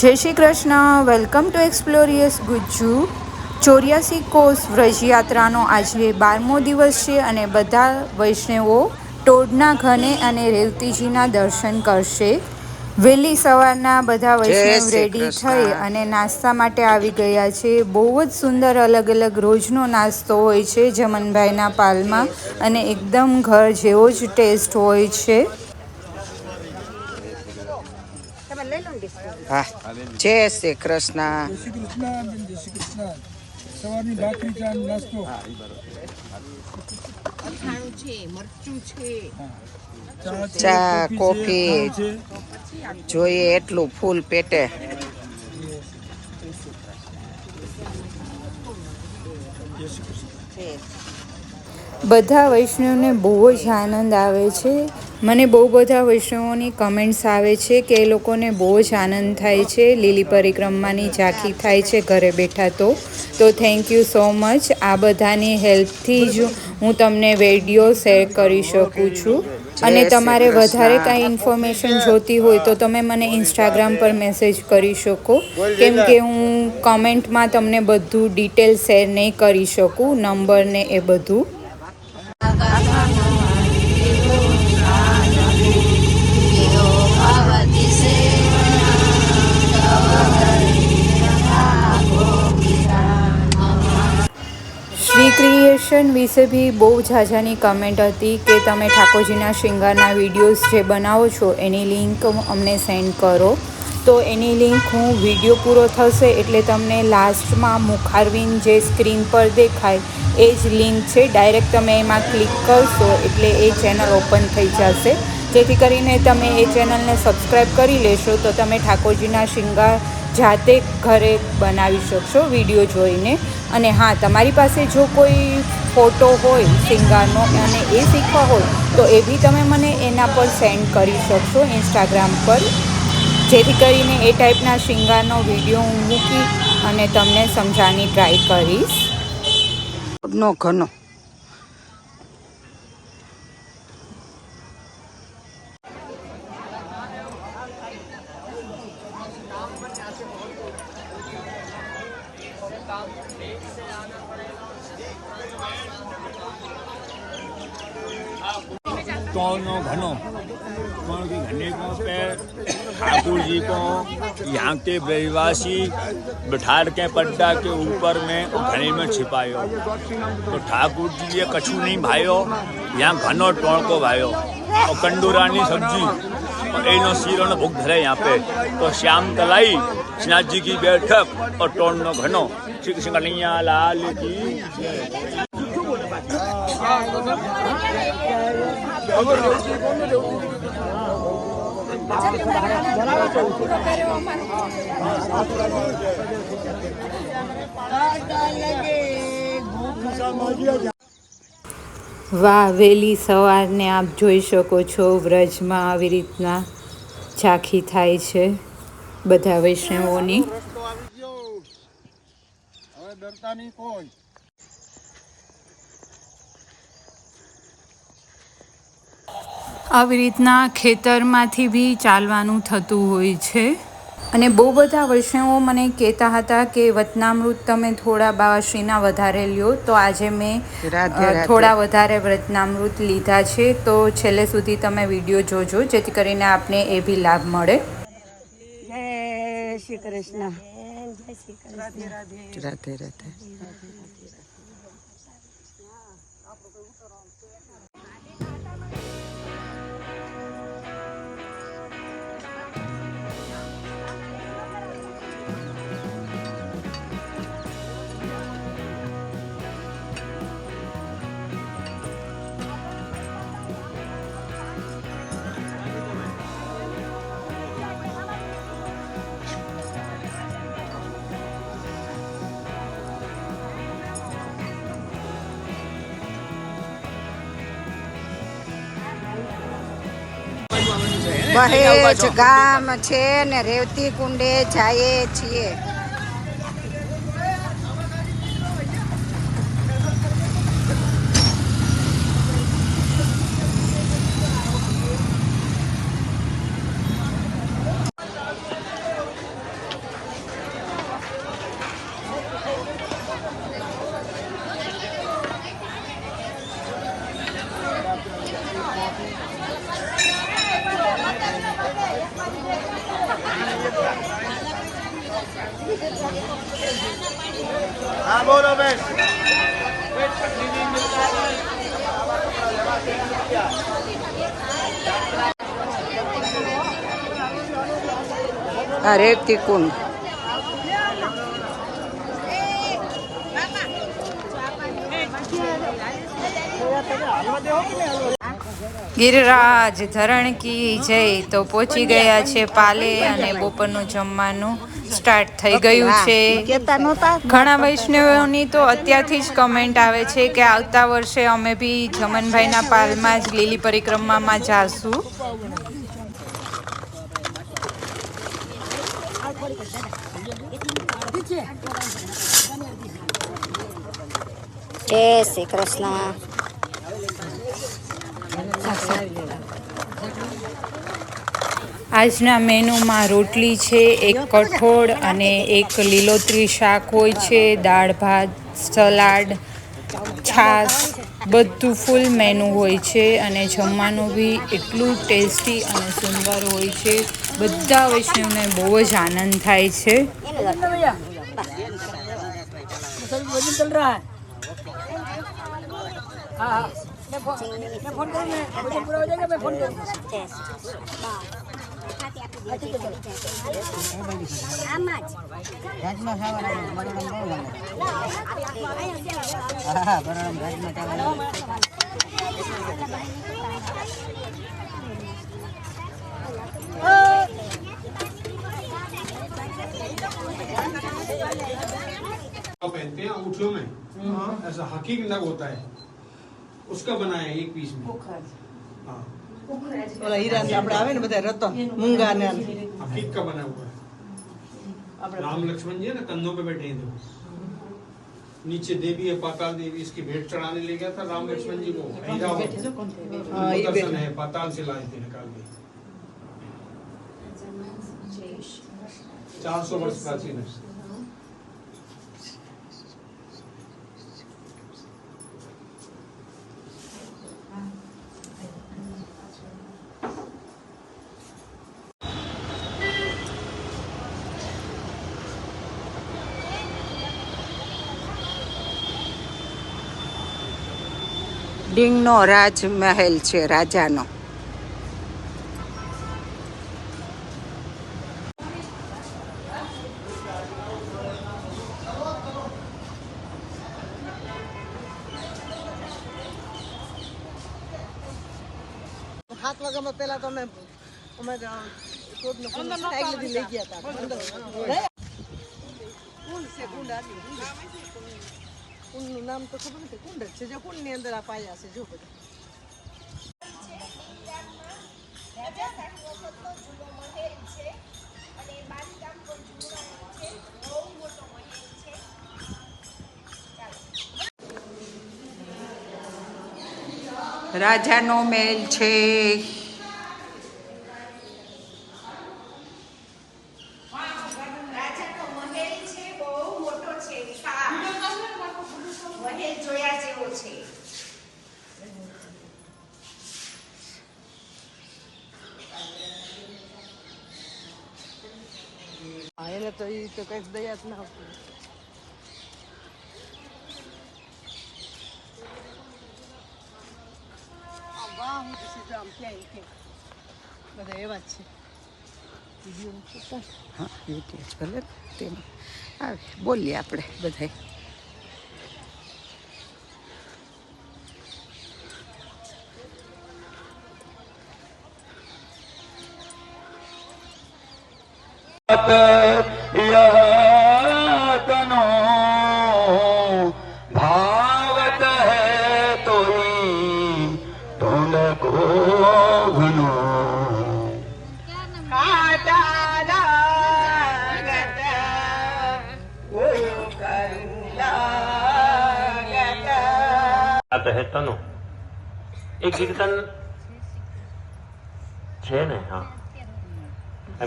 જય Shri Krishna. Welcome to explorious Gujju. ચોર્યાસી કોષ વ્રજયાત્રાનો આજે બારમો દિવસ છે અને બધા વૈષ્ણવો ટોડના ઘને અને રેવતીજીના દર્શન કરશે. વહેલી સવારના બધા વૈષ્ણવ રેડી. થઈ અને નાસ્તા માટે આવી ગયા છે. બહુ જ સુંદર અલગ અલગ રોજનો નાસ્તો હોય છે જમનભાઈના પાલમાં અને એકદમ ઘર જેવો જ ટેસ્ટ હોય છે. હા. જય શ્રી કૃષ્ણ. ચા નાસ્તો ચા કોફી. જોઈએ એટલું ફૂલ પેટે. બધા વૈષ્ણવને બહુ જ આનંદ આવે છે. મને બહુ બધા વૈષ્ણવોની કમેન્ટ્સ આવે છે કે એ લોકોને બહુ જ આનંદ થાય છે. લીલી પરિક્રમાની ઝાંખી થાય છે ઘરે બેઠા તો. તો થેન્ક યુ સો મચ આ બધાની હેલ્પથી જ હું તમને વીડિયો શેર કરી શકું છું. અને તમારે વધારે કાંઈ ઇન્ફોર્મેશન જોતી હોય તો તમે મને ઇન્સ્ટાગ્રામ પર મેસેજ કરી શકો. કેમ કે હું કમેન્ટમાં તમને બધું ડિટેલ શેર નહીં કરી શકું નંબર ને એ બધું. શ્રી વિશે બી બહુ ઝાઝાની કમેન્ટ હતી કે તમે ઠાકોરજીના શિંગારના વિડીયોઝ જે બનાવો છો, એની લિંક અમને સેન્ડ કરો. તો એની લિંક હું વીડિયો પૂરો થશે એટલે તમને લાસ્ટમાં મુખારવિન જે સ્ક્રીન પર દેખાય, એ જ લિંક છે. ડાયરેક્ટ તમે એમાં ક્લિક કરશો એટલે એ ચેનલ ઓપન થઈ જશે. જેથી કરીને તમે એ ચેનલને સબસ્ક્રાઈબ કરી લેશો, તો તમે ઠાકોરજીના શૃંગાર જાતે ઘરે બનાવી શકશો વીડિયો જોઈને. અને હા, તમારી પાસે જો કોઈ ફોટો હોય, સિંગારનો અને એ શીખવા હોય, તો એ બી તમે મને એના પર સેન્ડ કરી શકશો ઇન્સ્ટાગ્રામ પર. જેથી કરીને એ ટાઈપના શિંગારનો વીડિયો હું મૂકી અને તમને સમજાવવાની ટ્રાય કરીશ. નો कौनो घनो घने को ठाकुर जी को, यहाँ के ब्रजवासी बिठार के पड्डा के ऊपर में घने में छिपायो। तो ठाकुर जी ये कछु नहीं भायो, यहाँ घनो टोण को भायो। और कंडूरानी सब्ज़ी, और एनो सीरो नो भूख धरे यहाँ पे। तो श्याम तलाई श्रीनाथ जी की बैठक और टोण नो घनो श्री कृष्ण कन्हैया लाल की। વાહ, વહેલી સવારને આપ જોઈ શકો છો, વ્રજમાં આવી રીતના ઝાંખી થાય છે બધા વૈષ્ણવોની. હવે કોઈ. આવી રીતના ખેતરમાંથી બી ચાલવાનું થતું હોય છે. અને બહુ બધા વૈષ્ણવો મને કહેતા હતા કે વતનામૃત તમે થોડા બાવાશ્રીના વધારે લ્યો તો આજે મેં રાધે રાધે. થોડા વધારે વ્રતનામૃત લીધા છે. તો છેલ્લે સુધી તમે વીડિયો જોજો જેથી કરીને આપને એ બી લાભ મળે. રાધે રાધે. બહેજ ગામ છે ને રેવતી કુંડે જઈએ છીએ. આ રેવતી કુંડ ગિરિરાજ ધરણ કી જય. તો પહોંચી ગયા છે પાલે અને બપોરનું જમવાનું સ્ટાર્ટ થઈ ગયું છે. ઘણા વૈષ્ણવોની તો અત્યારથી જ કમેન્ટ આવે છે કે આવતા વર્ષે અમે બી જમનભાઈના પાલમાં જ લીલી પરિક્રમામાં જાશું. જય શ્રી કૃષ્ણ આજના મેનુમાં રોટલી છે, એક કઠોળ અને એક લીલોતરી શાક હોય છે, દાળ, ભાત, સલાડ, છાશ, બધું ફૂલ મેનુ હોય છે અને જમવાનું બી એટલું ટેસ્ટી અને સુંદર હોય છે. બધા વૈષ્ણવને બહુ જ આનંદ થાય છે. वजन चल रहा है हाँ पहनते हैं अंगूठियों में ऐसा हकीक नग होता है उसका बनाया है एक पीस में हाँ ઓલા હીરા ને આપણે આવે ને બધા રતન મૂંગા ને हकीक का बना हुआ है राम लक्ष्मण जी है ना कंधों पे बैठे हैं देखो नीचे देवी है पाताल देवी इसकी भेंट चढ़ाने ले गया था राम लक्ष्मण जी को ऐरावत हाँ, ये उनको दर्शन बैठे। है पाताल से लाए थे निकाल के ચારસો વર્ષ પ્રાચીન. હશે રાજમહેલ છે રાજાનો. સાત વાગ્યામાં પેલા તો અમે અમે સાયકલ લઈ ગયા હતા. કુંડ છે કુંડ. કુંડનું નામ તો ખબર નથી. કુંડ જ છે. જો કુંડની અંદર આ પાયા છે જો બધા. રાજાનો મહેલ છે. તો એ તો કઈ દયા જ ના આવતી આ વાહ હું તો સીધા આમ ક્યાંય ક્યાંય બધા એવા જ આવે બોલીએ આપણે બધાય तनो કીર્તન છે ને? હા.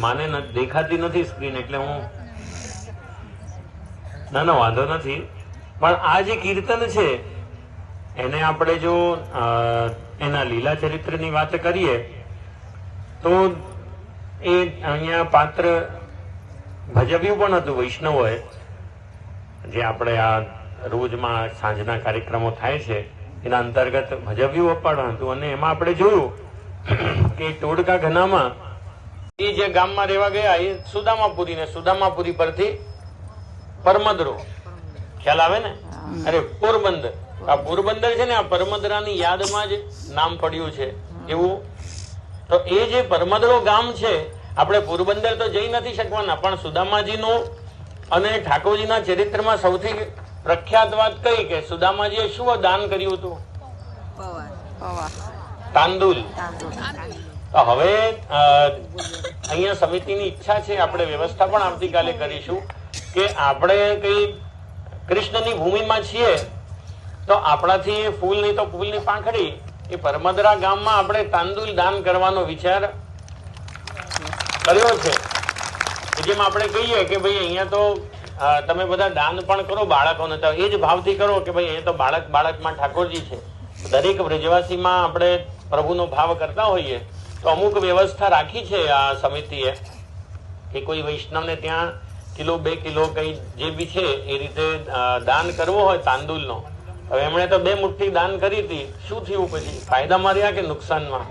માને દેખાતી નથી સ્ક્રીન, એટલે હું ના ના, વાંધો નથી. પણ આ જે કીર્તન છે, એને આપણે જો એના લીલા ચરિત્રની વાત કરીએ, તો એ અહીંયા પાત્ર ભજવ્યું પણ હતું વૈષ્ણવોએ, જે આપણે આ રોજમાં સાંજના કાર્યક્રમો થાય છે. એના અંતર્ગત ભજવ્યું અપાડવાનું હતું અને એમાં આપણે જોયું કે ટોડકા ઘનામાં એ જે ગામમાં રહેવા ગયા એ સુદામાપુરી ને સુદામાપુરી પરથી પરમદરો. ખ્યાલ આવે ને? અરે પોરબંદર. આ પોરબંદર છે ને આ પરમદરાની યાદમાં જ નામ પડ્યું છે. એવું? તો એ જે પરમદરો ગામ છે આપણે પોરબંદર તો જઈ નથી શકવાના પણ સુદામાજીનું અને ઠાકોરજીના ચરિત્રમાં સૌથી પ્રખ્યાત વાત કઈ કે સુદામાજીએ શું દાન કર્યું હતું? તાંદુલ. તો હવે અહીંયા સમિતિની ઈચ્છા છે આપણે વ્યવસ્થા પણ આવતીકાલે કરીશું કે આપણે કઈ કૃષ્ણની ભૂમિમાં છીએ તો આપણાથી ફૂલની તો ફૂલની પાંખડી. એ પરમદરા ગામમાં આપણે તાંદુલ દાન કરવાનો વિચાર કર્યો છે. જેમ આપણે કહીએ કે ભાઈ અહીંયા તો તમે બધા દાન પણ કરો બાળકોને તો એ જ ભાવથી કરો કે ભાઈ એ તો બાળક બાળકમાં ઠાકોરજી છે. દરેક વ્રજવાસીમાં આપણે પ્રભુનો ભાવ કરતા હોઈએ તો અમુક વ્યવસ્થા રાખી છે આ સમિતિએ કે કોઈ વૈષ્ણવને ત્યાં કિલો બે કિલો કઈ જે બી છે એ રીતે દાન કરવો હોય તાંદુલનો. હવે એમણે તો બે મુઠ્ઠી દાન કરી હતી. શું થયું પછી? ફાયદામાં રહ્યા કે નુકસાનમાં?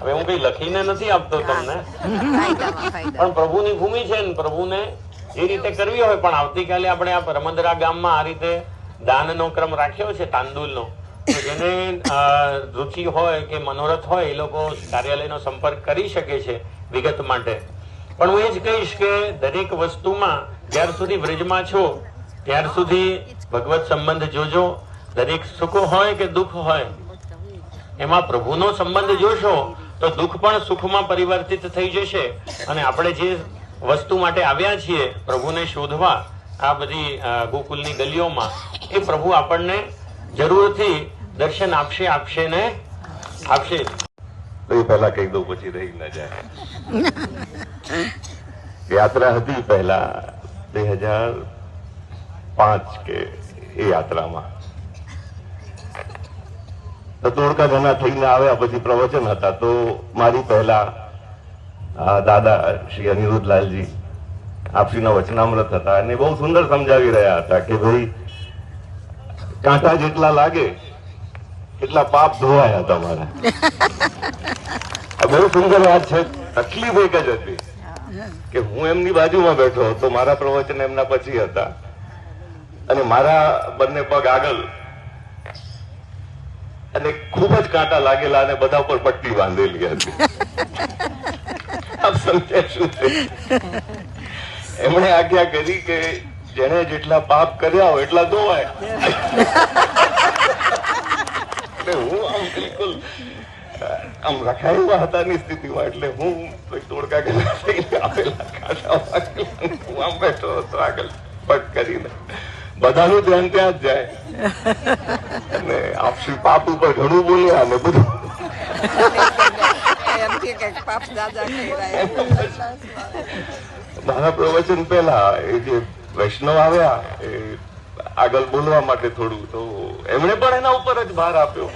હવે હું કઈ લખીને નથી આપતો તમને. પણ પ્રભુની ભૂમિ છે ને પ્રભુને એ રીતે કરવી હોય પણ આવતીકાલે આપણે આ પરમદરા ગામમાં આ રીતે દાનનો ક્રમ રાખ્યો છે, તાંદુલનો. તો જેને રુચિ હોય કે મનોરથ હોય એ લોકો કાર્યાલયનો સંપર્ક કરી શકે છે વિગત માટે. પણ હું એ જ કહીશ કે દરેક વસ્તુમાં જ્યાર સુધી બ્રિજમાં છો, ત્યાર સુધી ભગવત સંબંધ જોજો. દરેક સુખ હોય કે દુઃખ હોય, એમાં પ્રભુનો સંબંધ જોશો તો દુઃખ પણ સુખમાં પરિવર્તિત થઈ જશે. અને આપણે જે વસ્તુ માટે આવ્યા છીએ પ્રભુને શોધવા, આ બધી ગોકુલની ગલીઓમાં, એ પ્રભુ આપણને જરૂરથી દર્શન આપશે આપશે ને આપશે. પહેલા કહી દઉં, પછી રહી ના જાય. યાત્રા હતી પહેલા બે હજાર પાંચ કે એ યાત્રામાં. તો તોડકા ઘણા થઈને આવ્યા, પછી પ્રવચન હતા. તો મારી પહેલા દાદા શ્રી અનિરુદ્ધલાલજી આપશ્રીના વચનામૃત હતા અને બહુ સુંદર સમજાવી રહ્યા હતા કે ભાઈ કાંટા જેટલા લાગે એટલા પાપ ધોવાયા તમારા. આ બહુ સુંદર વાત છે તકલીફ એક જ હતી કે હું એમની બાજુમાં બેઠો હતો મારા પ્રવચન એમના પછી હતા. અને મારા બંને પગ આગળ અને ખૂબ જ કાંટા લાગેલા અને બધા ઉપર પટ્ટી બાંધેલી હતી. આપ સમજ્યા શું એમણે આજ્ઞા કરી કે જેને જેટલા પાપ કર્યા હોય એટલા ધોવાય. હું આમ બિલકુલ, આમ રખાયેલા હતાની સ્થિતિમાં, એટલે હું તોડકા ગયેલા થઈને આપેલા કાંટા હું આમ બેઠો હતો આગળ પટ કરીને. બધાનું ધ્યાન ત્યાં જ જાય. અને આપશી પાપ ઉપર ઘણું બોલ્યા અને બધું. કહેવાય. પ્રવચન પહેલા એ જે વૈષ્ણવ આવ્યા, એ આગળ બોલવા માટે થોડું તો એમણે પણ એના ઉપર જ ભાર આપ્યો.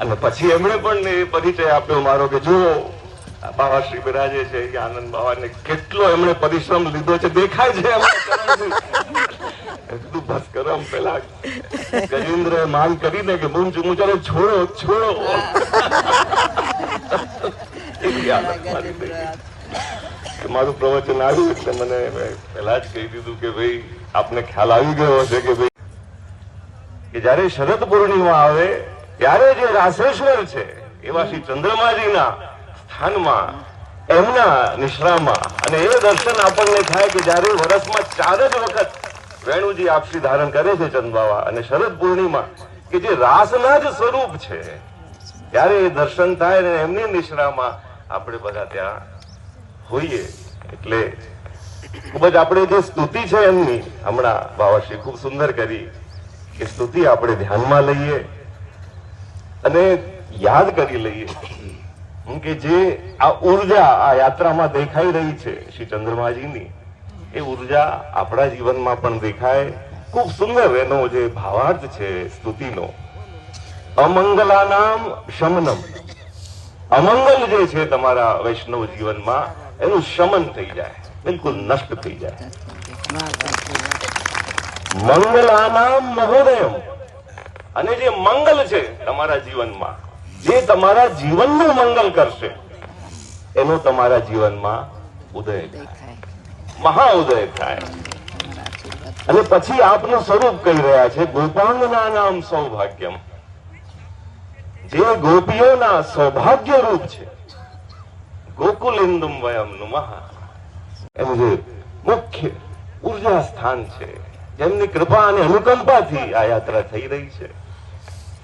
અને પછી એમણે પણ એ પરિચય આપ્યો મારો કે જુઓ બાબા શ્રી બિરાજે છે કે આનંદ બાબાને કેટલો એમણે પરિશ્રમ લીધો છે, દેખાય છે બસ કરમ પેલા ગજેન્દ્ર માન કરીને કે બૂમ ચૂમું ચાલો છોડો છોડો મારી પ્રવચન આવ્યું એટલે મને પહેલા જ કહી દીધું કે ભાઈ આપને ખ્યાલ આવી ગયો હશે કે ભાઈ કે જયારે શરદ પૂર્ણિમા આવે ત્યારે જે રાસેશ્વર છે એવા શ્રી ચંદ્રમાજીના સ્થાનમાં એમના નિશ્રામાં અને એ દર્શન આપણને થાય કે જયારે વર્ષમાં ચાર જ વખત વેણુજી આપસી ધારણ કરે છે ચંદબાવા અને શરદ પૂર્ણિમા, કે જે રાસના જ સ્વરૂપ છે. ત્યારે એ દર્શન થાય અને એમની નિશ્રામાં આપણે બધા ત્યાં હોઈએ. એટલે ખૂબ જ આપણે જે સ્તુતિ છે એમની, હમણાં બાવાશ્રી ખૂબ સુંદર કરી કે સ્તુતિ આપણે ધ્યાનમાં લઈએ અને યાદ કરી લઈએ. કે જે આ ઊર્જા આ યાત્રામાં દેખાઈ રહી છે શ્રી ચંદ્રમાજીની એ ઊર્જા આપણા જીવનમાં પણ દેખાય. ખૂબ સુંદર એનો જે ભાવાર્થ છે સ્તુતિનો. અમંગલાનામ શમનમ. અમંગલ જે છે તમારા વૈષ્ણવ જીવનમાં, એનું શમન થઈ જાય. બિલકુલ નષ્ટ થઈ જાય. મંગલાનામ મહોદયમ. અને જે મંગલ છે તમારા જીવનમાં, જે તમારા જીવનનું મંગલ કરશે, એનો તમારા જીવનમાં ઉદય થાય. મહા ઉદય થાય અને પછી આપનું સ્વરૂપ કહી રહ્યા છે, ગોપાંગના નામ સૌભાગ્યમ. જે ગોપીઓના સૌભાગ્ય રૂપ છે. ગોકુલિંદુમ વયમ મહા એનું જે મુખ્ય ઊર્જા સ્થાન છે, જેમની કૃપા અને અનુકંપાથી આ યાત્રા થઈ રહી છે.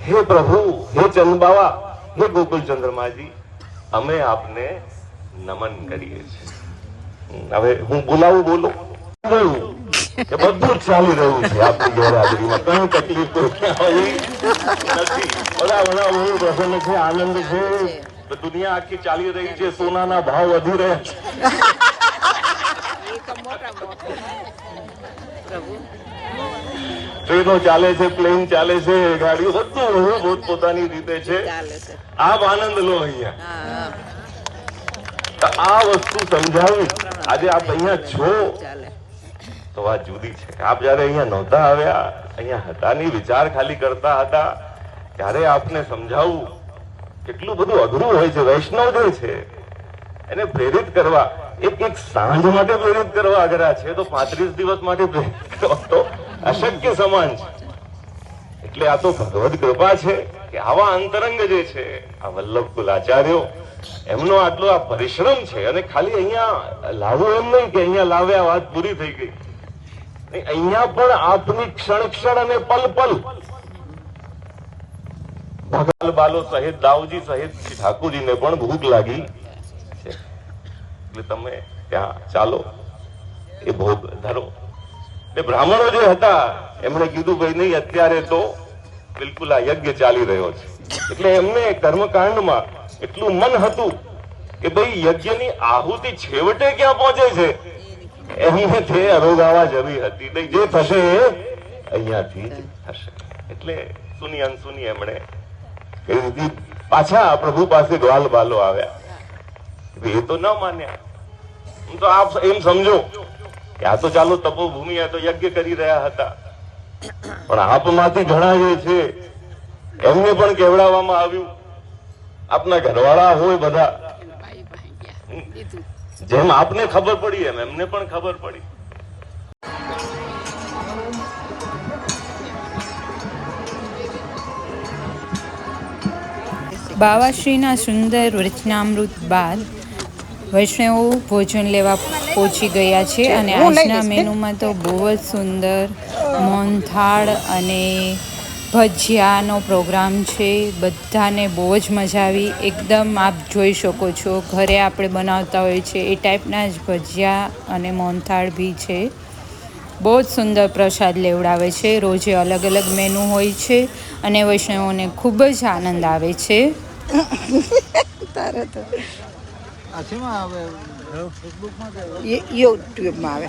હે પ્રભુ, હે ચંદબાવા હે ગોકુલ ચંદ્રમાજી અમે આપને નમન કરીએ છીએ. હવે હું બોલાવું બોલું. કે બધું જ ચાલી રહ્યું છે આપણી ગેરહાજરીમાં કઈ તકલીફ નથી. બધા બધા બહુ પ્રસન્ન છે આનંદ છે. દુનિયા આખી ચાલી રહી છે સોનાના ભાવ વધી રહ્યા છે. ટ્રેનો ચાલે છે પ્લેન ચાલે છે ગાડીઓ બધું બહુ પોતપોતાની રીતે છે. આપ આનંદ લો અહીંયા. તો આ વસ્તુ સમજાવી. આજે આપ અહીંયા છો? તો આ જુદી છે આપ જયારે અહીંયા નહોતા આવ્યા અહીંયા હતા નહીં વિચાર ખાલી કરતા હતા ત્યારે આપને સમજાવું કેટલું બધું અઘરું હોય છે વૈષ્ણવ જે છે એને પ્રેરિત કરવા એક એક સાંજ માટે પ્રેરિત કરવા અઘરા છે તો પાંત્રીસ દિવસ માટે પ્રેરિત કરવા તો અશક્ય સમાન છે. એટલે આ તો ભગવદ કૃપા છે કે આવા અંતરંગ જે છે આ વલ્લભ કુલ આચાર્યો એમનો આટલો આ પરિશ્રમ છે અને ખાલી અહીંયા લાવો એમ નહીં કે અહીંયા લાવ્યા વાત પૂરી થઈ ગઈ. અહીંયા પણ આપની ક્ષણ ક્ષણ અને પલ પલ. ભગવાન બાલો સહિત, દાઉજી સહિત ઠાકોરજીને પણ ભૂખ લાગી છે. એટલે તમે ત્યાં ચાલો, એ ભોગ ધરો. એટલે બ્રાહ્મણો જે હતા, એમણે કીધું, ભાઈ નહીં, અત્યારે તો બિલકુલ આ યજ્ઞ ચાલી રહ્યો છે. એટલે એમને કર્મકાંડમાં એટલું મન હતું કે ભાઈ યજ્ઞની આહુતિ છેવટે ક્યાં પહોંચે છે? એમને તે અરોગાવા જવી હતી જે થશે, અહીંયાથી જ થશે. એટલે સુની અનસુની એમણે કહી પાછા પ્રભુ પાસે ગ્વાલ બાલો આવ્યા. એ તો ન માન્યા. હું તો આપ એમ સમજો કે આ તો ચાલો તપોભૂમિ, આ તો યજ્ઞ કરી રહ્યા હતા. પણ આપમાંથી ઘણા જે છે, એમને પણ કેવડાવવામાં આવ્યું. આપના ઘરવાળા હોય બધા. જેમ આપને ખબર પડી એમ એમને પણ ખબર પડી. બાવાશ્રીના સુંદર રચનામૃત બાદ વૈષ્ણવો ભોજન લેવા પહોંચી ગયા છે અને આજના મેનુમાં તો બહુ જ સુંદર મોહનથાળ અને ભજીયાનો પ્રોગ્રામ છે બધાને બહુ જ મજા આવી. એકદમ આપ જોઈ શકો છો ઘરે આપણે બનાવતા હોઈએ છીએ એ ટાઈપના જ ભજીયા અને મોહનથાળ બી છે. બહુ જ સુંદર પ્રસાદ લેવડાવે છે રોજે અલગ અલગ મેનુ હોય છે અને વૈષ્ણવોને ખૂબ જ આનંદ આવે છે. યુટ્યુબમાં આવે?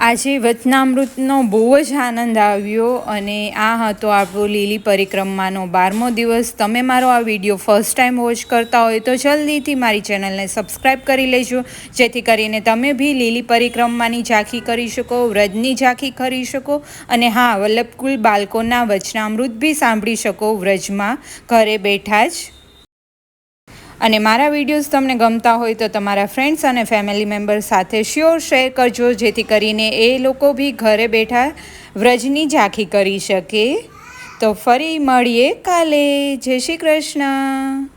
આજે વચનામૃતનો બહુ જ આનંદ આવ્યો અને આ હતો આપણો લીલી પરિક્રમાનો બારમો દિવસ. તમે મારો આ વીડિયો ફર્સ્ટ ટાઈમ વોચ કરતા હોય તો જલ્દીથી મારી ચેનલને સબસ્ક્રાઈબ કરી લેજો. જેથી કરીને તમે બી લીલી પરિક્રમાની ઝાંખી કરી શકો, વ્રજની ઝાંખી કરી શકો અને હા, વલ્લભકુલ બાળકોના વચનામૃત બી સાંભળી શકો વ્રજમાં. ઘરે બેઠા જ અને મારા વિડીયોઝ તમને ગમતા હોય તો તમારા ફ્રેન્ડ્સ અને ફેમિલી મેમ્બર સાથે શ્યોર શેર કરજો, જેથી કરીને એ લોકો બી ઘરે બેઠા વ્રજની ઝાંખી કરી શકે. તો ફરી મળીએ કાલે. જય શ્રી કૃષ્ણ.